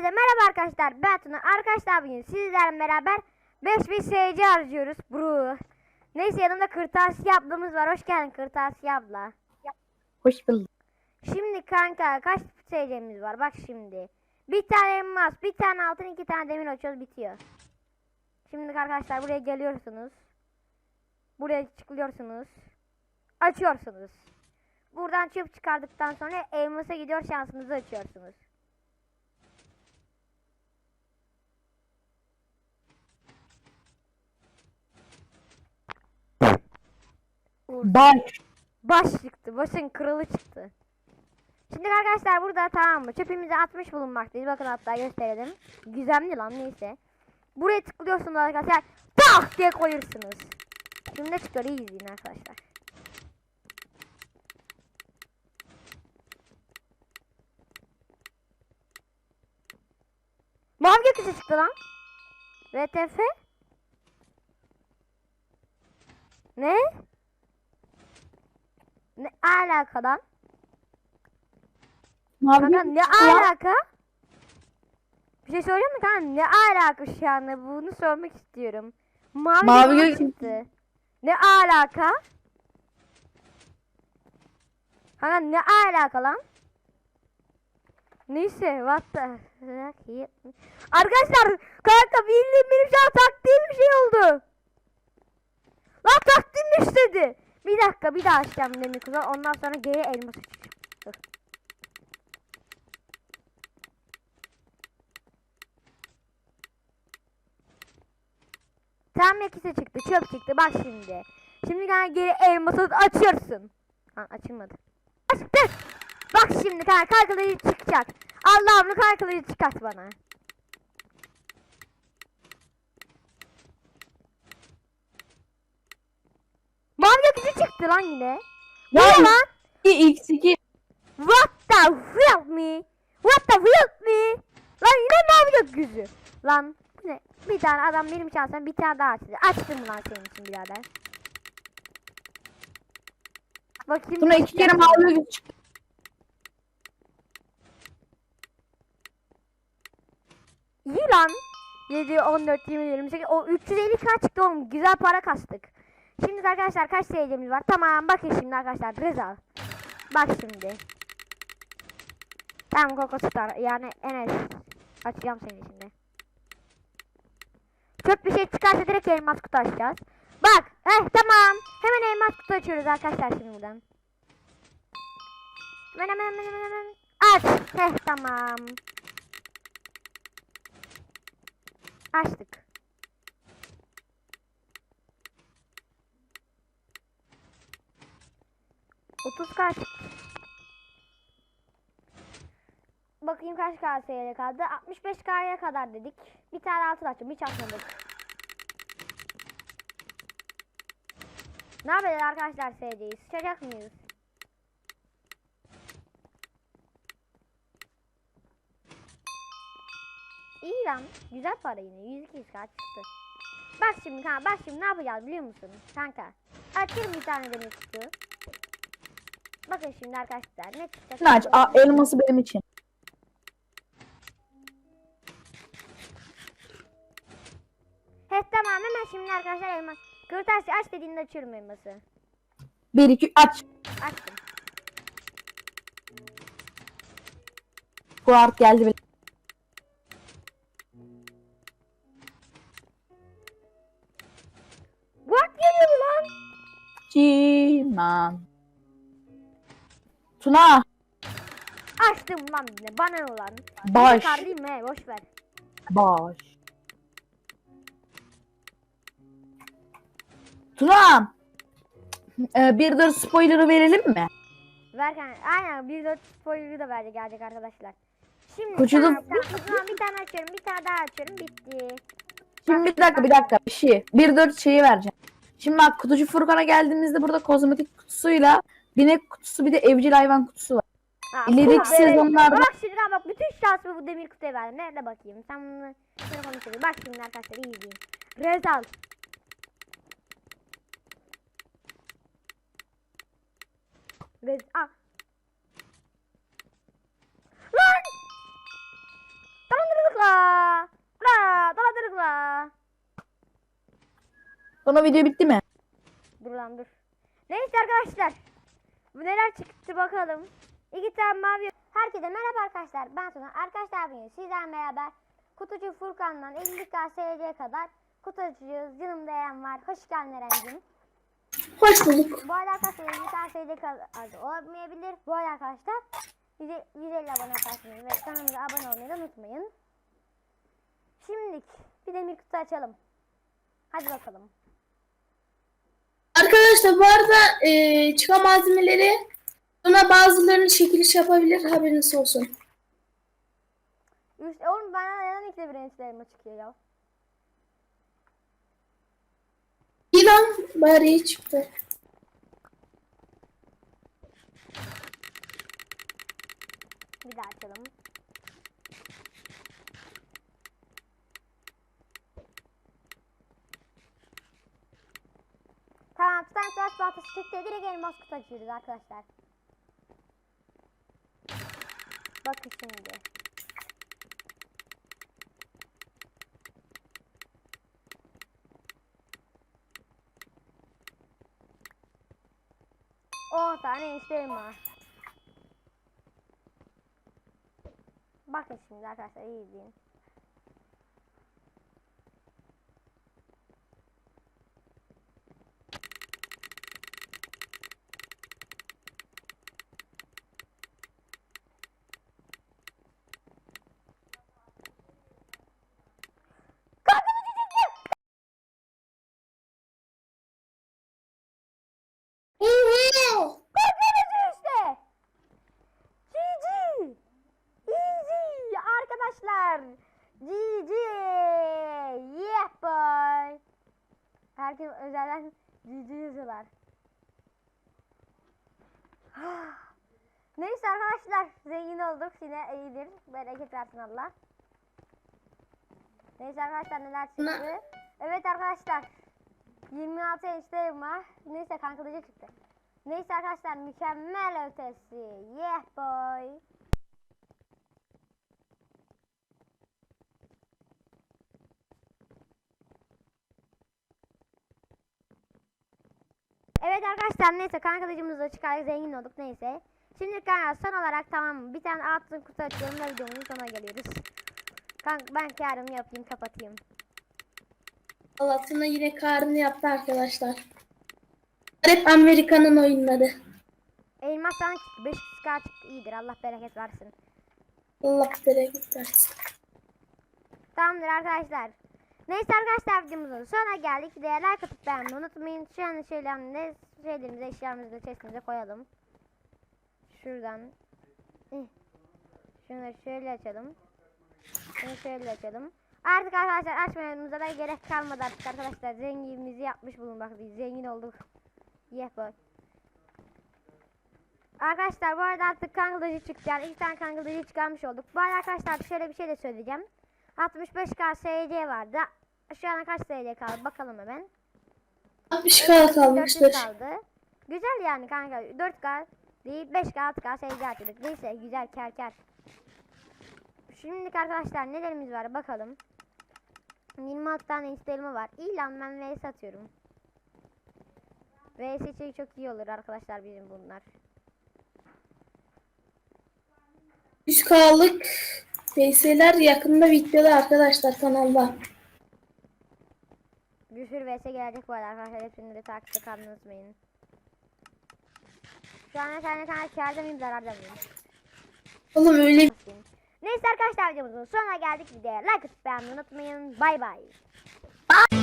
Herkese merhaba arkadaşlar. Ben Tuna. Arkadaşlar bugün sizlerle beraber 5000 SC harcıyoruz. Bru. Neyse yanımda kırtasiye ablamız var. Hoş geldin kırtasiye abla. Hoş bulduk. Şimdi kanka kaç SC'miz var? Bak şimdi. Bir tane elmas, bir tane altın, iki tane demir açıyoruz bitiyor. Şimdi arkadaşlar buraya geliyorsunuz. Buraya çıkıyorsunuz. Açıyorsunuz. Buradan çöp çıkardıktan sonra elmasa gidiyor şansınızı açıyorsunuz. Baş. Baş çıktı. Başın kralı çıktı. Şimdi arkadaşlar burada tamam mı? Çöpümüzü atmış bulunmaktayız. Bakın hatta gösterelim. Gizemli lan neyse. Buraya tıklıyorsunuz arkadaşlar. Tak diye koyursunuz. Şimdi çıkıyor iyi izleyin arkadaşlar. Mavi gökyüzü çıktı lan. VTF? Ne? Ne alaka lan? Mavi Kanka ne alaka? Bir şey söyleyeyim mi kanka? Ne alaka şu anda? Bunu sormak istiyorum. Mavi, Mavi gök- çıktı. Ne alaka? Kanka ne alaka lan? Neyse what the Arkadaşlar kanka bildiğim benim şu an taktığım bir şey oldu. Lan taktım istedi. Bir dakika bir daha açacağım demir kızar ondan sonra geri elmas açacağım. Dur. Tam ikisi çıktı çöp çıktı bak şimdi. Şimdi kanka geri elması açıyorsun. Ha açılmadı. Açtık. Bak şimdi kanka kalkılayı çıkacak. Allah'ım kalkılayı çıkart bana. Mavi gökyüzü çıktı lan yine. Ya Ne lan? X2 What the fuck me? What the fuck me? Lan yine mavi gökyüzü. Lan ne? Bir tane adam benim şansım bir tane daha açtı. Açtım lan senin için birader. Bakayım. Buna iki kere mavi göz çıktı. İyi lan. 7, 14, 20, 28. O 350 k çıktı oğlum. Güzel para kastık. Şimdi arkadaşlar kaç seyircimiz var? Tamam bakın şimdi arkadaşlar. Rıza. Bak şimdi. Tamam Koko Star. Yani Enes. Açacağım seni şimdi. Çok bir şey çıkarsa direkt elmas kutu açacağız. Bak. Heh tamam. Hemen elmas kutu açıyoruz arkadaşlar şimdi buradan. Hemen hemen hemen hemen. hemen. Aç. Heh tamam. Açtık. Otuz kaç? Bakayım kaç KS'ye kaldı. 65 K'ya kadar dedik. Bir tane altın açtım. Hiç açmadık. Ne yapacağız arkadaşlar SC'yi? Sıçacak mıyız? İyi lan. Güzel para yine. 102 kağıt çıktı. Bak şimdi kanka bak şimdi ne yapacağız biliyor musun? Kanka. Açayım bir tane demir kutu. Bakın şimdi arkadaşlar ne çıkacak? Aç. Aa, elması benim için. He tamam hemen şimdi arkadaşlar elmas. Kırtasiye aç dediğinde açıyorum elması. 1 2 aç. Açtım. Bu art geldi bile. What geliyor lan? Ciman. Tuna. Açtım lan yine. Bana ne lan? Baş. Çıkar değil mi? He, Boş ver. Baş. Tuna. Ee, bir dur spoiler'ı verelim mi? Ver kanka. Aynen bir dört spoiler'ı da verecek gelecek arkadaşlar. Şimdi Koçulu- tamam, tamam, bir tane açıyorum, bir tane daha açıyorum, bitti. Şimdi bir dakika bir dakika bir şey. Bir dört şeyi vereceğim. Şimdi bak kutucu Furkan'a geldiğimizde burada kozmetik kutusuyla binek kutusu bir de evcil hayvan kutusu var. Ha, İleriki sezonlarda... Bak şimdi bak bütün şansımı bu demir kutuya verdim. Nerede bakayım? Sen bunu telefonu çevir. Bak şimdi arkadaşlar iyi izleyin. Rezal. Rez... Ah. Lan! Dolandırdık la! La! Dolandırdık la! Sonra video bitti mi? Dur lan dur. Neyse arkadaşlar. Bu neler çıktı bakalım. İki tane mavi. Herkese merhaba arkadaşlar. Ben Tuna. Arkadaşlar bugün sizlerle beraber Kutucu Furkan'dan 50k SC kadar kutucuyuz. Yanımda Eren var. Hoş geldin Eren'cim. Hoş bulduk. Bu arada arkadaşlar 50k SC kadar olamayabilir. Bu arada arkadaşlar 150 abone yaparsınız ve kanalımıza abone olmayı da unutmayın. Şimdilik bir demir kutu açalım. Hadi bakalım. Arkadaşlar bu arada e, çıkan malzemeleri buna bazılarını çekiliş yapabilir haberiniz olsun. Üç, oğlum bana neden ikide bir enişlerime çıkıyor ya? İlan bari iyi çıktı. Bir daha açalım. Taş baltası çıktı. Direkt elmas kutu açıyoruz arkadaşlar. Bakın şimdi. On tane enişteyim var. Bakın şimdi arkadaşlar iyi izleyin. Kalkın çiçekler! Korkuyoruz işte. GG. Easy arkadaşlar. GG. Yeah boy. Herkes özelden GG yazıyorlar. Neyse arkadaşlar zengin olduk yine iyidir. Bereket versin Allah. Neyse arkadaşlar neler çıktı. Evet arkadaşlar. 26 enişteyim var. Neyse kankalıcı çıktı. Neyse arkadaşlar mükemmel ötesi. Yeah boy. Evet arkadaşlar neyse kankalıcımızı da çıkardık zengin olduk neyse. Şimdi kanka son olarak tamam? Bir tane altın kutu açıyorum ve videomuzun sonuna geliyoruz. Kanka ben karımı yapayım kapatayım. Alatına yine karını yaptı arkadaşlar. Hep Amerika'nın oyunları. Elmas sana çıktı. 5 çıktı iyidir. Allah bereket versin. Allah bereket versin. Tamamdır arkadaşlar. Neyse arkadaşlar videomuzun sonuna geldik. Videoya like atıp beğenmeyi unutmayın. Şu an şeylerinde şeylerimizi eşyalarımızı chestimize koyalım. Şuradan. Eh. Şunu şöyle açalım. Şunu şöyle açalım. Artık arkadaşlar açmamıza da gerek kalmadı artık arkadaşlar. Zenginimizi yapmış bulunmaktayız. Zengin olduk. Yeah boy. Arkadaşlar bu arada artık kangalıcı çıktı. Yani iki tane kangalıcı çıkarmış olduk. Bu arada arkadaşlar şöyle bir şey de söyleyeceğim. 65k SC vardı. An kaç SC kaldı bakalım hemen. 60 kal 400 kalmıştır. kaldı. Güzel yani kanka 4K değil 5K 6K SC atıyorduk. Neyse güzel kar kar. Şimdilik arkadaşlar nelerimiz var bakalım. 26 tane isteğimi var. İyi lan ben VS atıyorum. VS için çok iyi olur arkadaşlar bizim bunlar. 100k'lık VS'ler yakında videoda arkadaşlar kanalda. Bir vs gelecek bu arada arkadaşlar. Hepsini de takipte kalmayı unutmayın. Şu an tane tane kârda mıyım zararda mıyım? Oğlum öyle. Neyse arkadaşlar videomuzun sonuna geldik. Videoya like atıp beğenmeyi unutmayın. Bay bay. Bye.